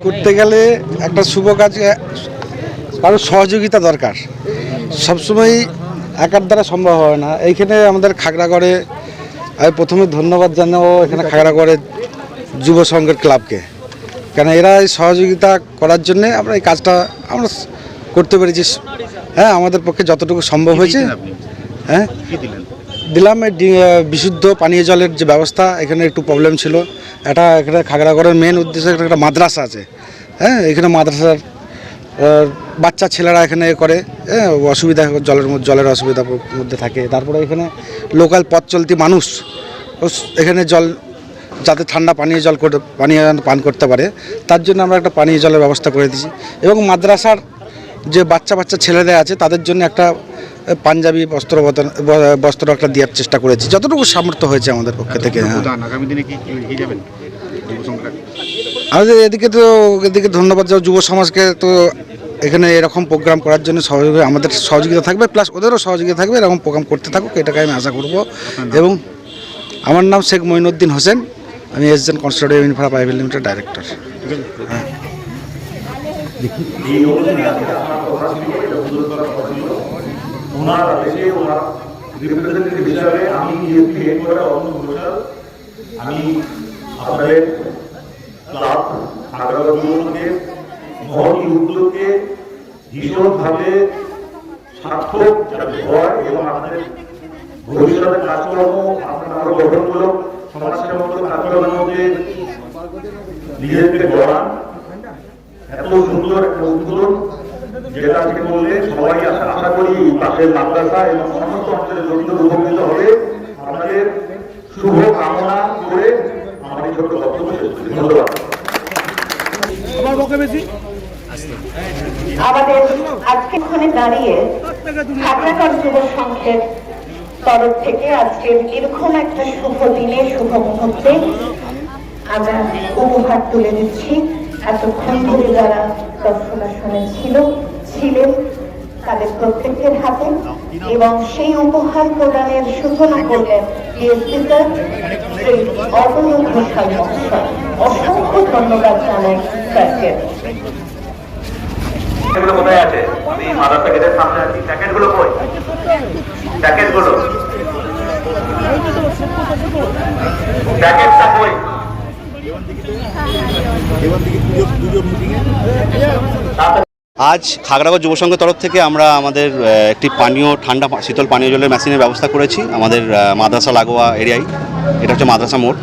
করতে গেলে একটা শুভ কাজে কারোর সহযোগিতা দরকার। সবসময় একার দ্বারা সম্ভব হয় না। এইখানে আমাদের খাগড়াগড়ে আমি প্রথমে ধন্যবাদ জানাব এখানে খাগড়াগড়ের যুব সংঘের ক্লাবকে। কেন এরা এই সহযোগিতা করার জন্যে আমরা এই কাজটা আমরা করতে পেরেছি। হ্যাঁ আমাদের পক্ষে যতটুকু সম্ভব হয়েছে। হ্যাঁ? দিলাম বিশুদ্ধ পানীয় জলের যে ব্যবস্থা, এখানে একটু প্রবলেম ছিল। এটা এখানে খাগড়াগড়ের মেন উদ্দেশ্য একটা মাদ্রাসা আছে। হ্যাঁ এখানে মাদ্রাসার বাচ্চা ছেলেরা এখানে করে অসুবিধা জলের জলের অসুবিধা মধ্যে থাকে। তারপরে এখানে লোকাল পথ চলতি মানুষ এখানে জল, যাতে ঠান্ডা পানীয় জল করে পানীয় পান করতে পারে, তার জন্য আমরা একটা পানীয় জলের ব্যবস্থা করে দিয়েছি। এবং মাদ্রাসার যে বাচ্চা বাচ্চা ছেলেদের আছে, তাদের জন্য একটা পাঞ্জাবি বস্ত্র বস্ত্র একটা দেওয়ার চেষ্টা করেছি। যতটুকু সামর্থ্য হয়েছে আমাদের পক্ষ থেকে হ্যাঁ। আগামী দিনে কি কি যাবেন আমাদের এদিকে তো এদিকে ধন্যবাদ যাও যুব সমাজকে তো এখানে এরকম প্রোগ্রাম করার জন্য সহযোগী আমাদের সহযোগিতা থাকবে প্লাস ওদেরও সহযোগিতা থাকবে এরকম প্রোগ্রাম করতে থাকুক এটাকে আমি আশা করব। এবং আমার নাম শেখ মঈনুদ্দিন হোসেন। আমি S এসজেন constructive infra private limited director ওনার আদেশে ওনার রিপ্রেজেন্টেটিভ হিসাবে আমি ইউপি হেডকোয়ার্টার অরুণ ঘোষাল আমি আপনাদের ক্লাব আগ্রাবাদগুলোকে মহৎ উদ্যোগকে ভীষণভাবে সার্থক যাতে হয় এবং আপনাদের ভবিষ্যতের কাজকর্ম, আপনারা আরও গঠনমূলক সমাজসেবামূলক কাজকর্মের মধ্যে নিজেদেরকে গড়ান। এত সুন্দর একটা উদ্বোধন যেটা আজকে বললে সবাই আশা করি পাশের মাদ্রাসা এবং সমস্ত অঞ্চলের লোকজন উপকৃত হবে। আপনাদের শুভ কামনা করে আমার এই ছোট্ট বক্তব্য। ধন্যবাদ। আমাদের আজকে ওখানে দাঁড়িয়ে খাগড়াগড় যুব সংঘের তরফ থেকে আজকের এরকম একটা শুভ দিনে শুভ মুহূর্তে আমরা উপহার তুলে দিচ্ছি। এতক্ষণ ধরে যারা দর্শনাশনে ছিল ছিলেন তাদের প্রত্যেকের হাতে এবং সেই উপহার প্রদানের সূচনা করলেন অসংখ্য ধন্যবাদ জানাই স্যারকে কোথায় আছে? আমি মাদ্রাসা গেটের সামনে আছি। প্যাকেটগুলো কই? প্যাকেটগুলো। প্যাকেটটা কই? আজ খাগড়াগড় যুব সংঘের তরফ থেকে আমরা আমাদের একটি পানীয়, ঠান্ডা শীতল পানীয় জলের মেশিনের ব্যবস্থা করেছি আমাদের মাদ্রাসা লাগোয়া এরিয়ায় এটা হচ্ছে মাদ্রাসা মোড়।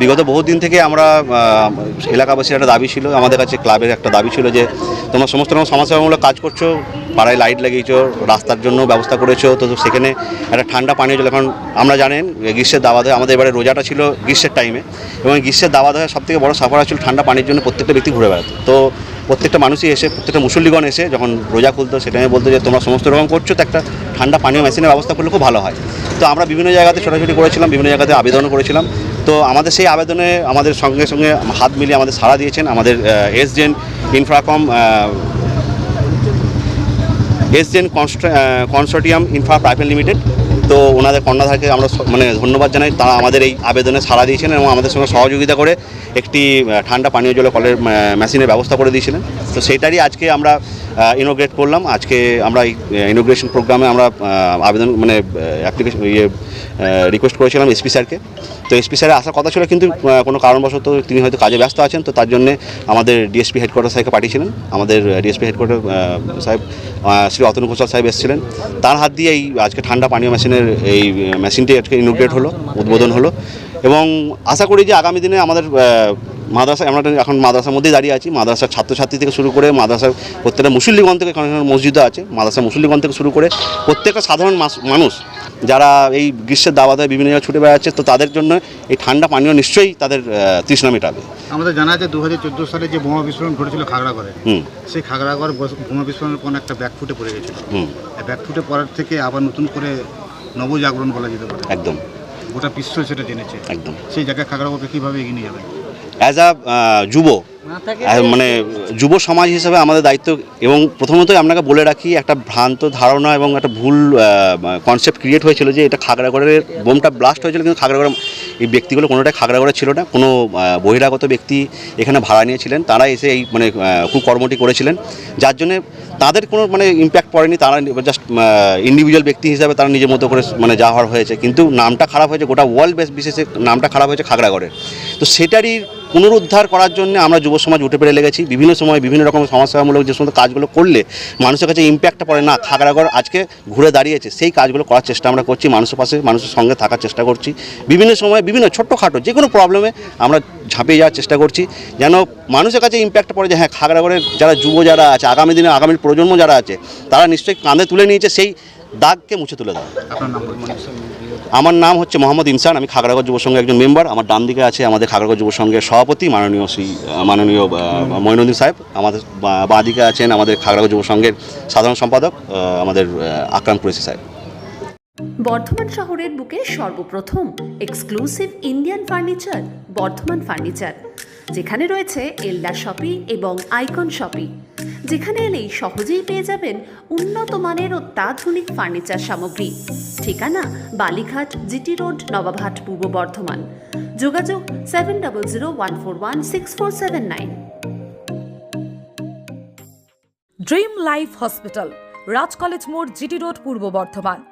বিগত বহুদিন থেকে আমরা এলাকাবাসীর একটা দাবি ছিল, আমাদের কাছে ক্লাবের একটা দাবি ছিল যে, তোমরা সমস্ত রকম সমাজসেবামূলক কাজ করছ, পাড়ায় লাইট লাগিয়েছো, রাস্তার জন্য ব্যবস্থা করেছ, তো সেখানে একটা ঠান্ডা পানীয় জল এখন আমরা জানেন, গ্রীষ্মের দাওয়া দেয় আমাদের এবারে রোজাটা ছিল গ্রীষ্মের টাইমে এবং গ্রীষ্মের দাওয়া সব থেকে বড় সাফার ছিল ঠান্ডা পানির জন্য প্রত্যেকটা ব্যক্তি ঘুরে বেড়াতো। তো প্রত্যেকটা মানুষই এসে, প্রত্যেকটা মুসল্লিগণ এসে যখন রোজা খুলতো, সেটা আমি বলতো যে তোমরা সমস্ত রকম করছ, তো একটা ঠান্ডা পানীয় মেশিনের ব্যবস্থা করলে খুব ভালো হয়। তো আমরা বিভিন্ন জায়গাতে ছোটাছুটি করেছিলাম, বিভিন্ন জায়গাতে আবেদন করেছিলাম। তো আমাদের সেই আবেদনে আমাদের সঙ্গে সঙ্গে হাত মিলিয়ে আমাদের সাড়া দিয়েছেন আমাদের এসডিএন ইনফ্রাকম এসজেন কনসোর্টিয়াম ইনফ্রা প্রাইভেট লিমিটেড তো ওনাদের কর্ণধারকে আমরা মানে ধন্যবাদ জানাই। তারা আমাদের এই আবেদনে সাড়া দিয়েছেন এবং আমাদের সঙ্গে সহযোগিতা করে একটি ঠান্ডা পানীয় জলের কলের মেশিনের ব্যবস্থা করে দিয়েছিলেন। তো সেটারই আজকে আমরা ইনোগ্রেট করলাম। আজকে আমরা এই ইনোগ্রেশন প্রোগ্রামে আমরা আবেদন মানে অ্যাপ্লিকেশন ইয়ে রিকোয়েস্ট করেছিলাম এসপি স্যারকে। তো এসপি স্যারের আসার কথা ছিল কিন্তু কোনো কারণবশত তিনি হয়তো কাজে ব্যস্ত আছেন। তো তার জন্য আমাদের ডিএসপি হেডকোয়ার্টার সাহেবকে পাঠিয়েছিলেন। আমাদের ডিএসপি হেডকোয়ার্টার সাহেব শ্রী অতনু ঘোষাল সাহেব এসেছিলেন। তার হাত দিয়ে এই আজকে ঠান্ডা পানীয় মেশিনের এই মেশিনটি আজকে ইনোগ্রেট হলো, উদ্বোধন হলো। এবং আশা করি যে আগামী দিনে আমাদের মাদ্রাসা, আমরা এখন মাদ্রাসার মধ্যেই দাঁড়িয়ে আছি। মাদ্রাসার ছাত্রছাত্রী থেকে শুরু করে মাদ্রাসার প্রত্যেকটা মুসল্লিগণ থেকে কারণ মসজিদও আছে। মাদ্রাসা মুসল্লিগণ থেকে শুরু করে প্রত্যেকটা সাধারণ মানুষ যারা এই গ্রীষ্মের দাওয়াতে বিভিন্ন জায়গায় ছুটে বেড়াচ্ছে তো তাদের জন্য এই ঠান্ডা পানীয় নিশ্চয়ই তাদের তৃষ্ণা মেটাবে। আমাদের জানা আছে দু হাজার চোদ্দ সালে যে বোমা বিস্ফোরণ ঘটেছিল খাগড়াগড়ে হুম। সেই খাগড়াগড় বোমা বিস্ফোরণের পর একটা ব্যাকফুটে পড়ে গেছিল। হুম। ব্যাকফুটে পড়ার থেকে আবার নতুন করে নবজাগরণ বলা যেতে পারে। একদম। গোটা বিশ্ব সেটা জেনেছে। একদম। সেই জায়গায় খাগড়াগড়কে কীভাবে এগিয়ে নিয়ে যাবে? অ্যাজ আ যুব মানে যুব সমাজ হিসেবে আমাদের দায়িত্ব এবং প্রথমতই আপনাকে বলে রাখি একটা ভ্রান্ত ধারণা এবং একটা ভুল কনসেপ্ট ক্রিয়েট হয়েছিল যে এটা খাগড়াগড়ের বোমটা ব্লাস্ট হয়েছিল কিন্তু খাগড়াগড় এই ব্যক্তিগুলো কোনোটাই খাগড়াগড়ে ছিল না। কোনো বহিরাগত ব্যক্তি এখানে ভাড়া নিয়েছিলেন তারা এসে এই মানে কুকর্মটি করেছিলেন। যার জন্যে তাদের কোনো মানে ইম্প্যাক্ট পড়েনি তারা জাস্ট ইন্ডিভিজুয়াল ব্যক্তি হিসাবে তারা নিজের মতো করে মানে যাওয়ার হয়েছে। কিন্তু নামটা খারাপ হয়েছে গোটা ওয়ার্ল্ড বেস বিশেষে নামটা খারাপ হয়েছে খাগড়াগড়ের। তো সেটারই পুনরুদ্ধার করার জন্য আমরা যুব সমাজ উঠে পেরে লেগেছি। বিভিন্ন সময় বিভিন্ন রকম সমাজসেবামূলক যে সমস্ত কাজগুলো করলে মানুষের কাছে ইম্প্যাক্টটা পড়ে। না, খাগড়াগড় আজকে ঘুরে দাঁড়িয়েছে, সেই কাজগুলো করার চেষ্টা আমরা করছি, মানুষের পাশে, মানুষের সঙ্গে থাকার চেষ্টা করছি। বিভিন্ন সময় বিভিন্ন ছোট্টখাটো যে কোনো প্রবলেমে আমরা ঝাঁপিয়ে যাওয়ার চেষ্টা করছি। যেন মানুষের কাছে ইম্প্যাক্ট পড়ে যে হ্যাঁ খাগড়াগড়ের যারা যুব যারা আছে, আগামী দিনে আগামী প্রজন্ম যারা আছে, তারা নিশ্চয়ই কাঁধে তুলে নিয়েছে সেই দাগকে মুছে তুলে দেয়। আমার নাম হচ্ছে মোহাম্মদ ইনসান আমি খাগড়াগড় যুব সংঘের একজন মেম্বার। আমার ডান দিকে আছে আমাদের খাগড়াগড় যুব সংঘের সভাপতি মাননীয় শ্রী মাননীয় আহ, মঈনুদ্দিন সাহেব। আমাদের বা- দিকে আছেন আমাদের খাগড়াগড় যুব সংঘের সাধারণ সম্পাদক আমাদের আকরাম কুরেশি সাহেব। বর্ধমান শহরের বুকে সর্বপ্রথম exclusive Indian furniture Bardhaman furniture যেখানে রয়েছে এলডা শপি এবং আইকন শপি। যেখানে এলেই সহজেই পেয়ে যাবেন উন্নত মানের অত্যাধুনিক ফার্নিচার সামগ্রী। ঠিকানা বালিঘাট, জিটি রোড, নবাবহাট, পূর্ব বর্ধমান। যোগাযোগ seven double zero one four one six four seven nine. Dream life hospital, Raj college মোড়, জিটি রোড, পূর্ব বর্ধমান।